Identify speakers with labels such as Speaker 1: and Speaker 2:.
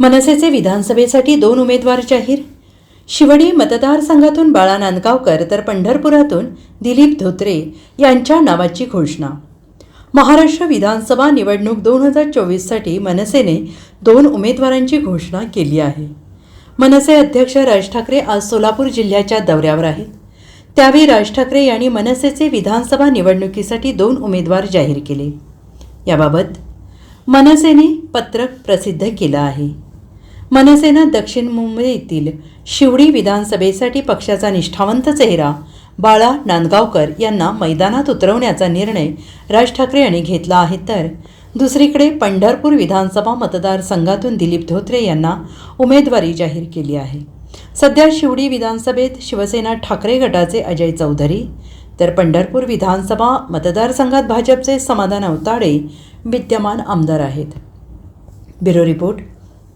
Speaker 1: मनसेचे विधानसभेसाठी दोन उमेदवार जाहीर. शिवडी मतदारसंघातून बाळा नांदगावकर तर पंढरपुरातून दिलीप धोत्रे यांच्या नावाची घोषणा. महाराष्ट्र विधानसभा निवडणूक दोन हजार चोवीससाठी मनसेने दोन उमेदवारांची घोषणा केली आहे. मनसे अध्यक्ष राज ठाकरे आज सोलापूर जिल्ह्याच्या दौऱ्यावर आहेत. त्यावेळी राज ठाकरे यांनी मनसेचे विधानसभा निवडणुकीसाठी दोन उमेदवार जाहीर केले. याबाबत मनसेने पत्रक प्रसिद्ध केलं आहे. मनसेनं दक्षिण मुंबईतील शिवडी विधानसभेसाठी पक्षाचा निष्ठावंत चेहरा बाळा नांदगावकर यांना मैदानात उतरवण्याचा निर्णय राज ठाकरे यांनी घेतला आहे. तर दुसरीकडे पंढरपूर विधानसभा मतदारसंघातून दिलीप धोत्रे यांना उमेदवारी जाहीर केली आहे. सध्या शिवडी विधानसभेत शिवसेना ठाकरे गटाचे अजय चौधरी तर पंढरपूर विधानसभा मतदारसंघात भाजपचे समाधान अवताडे विद्यमान आमदार आहेत. Bureau report.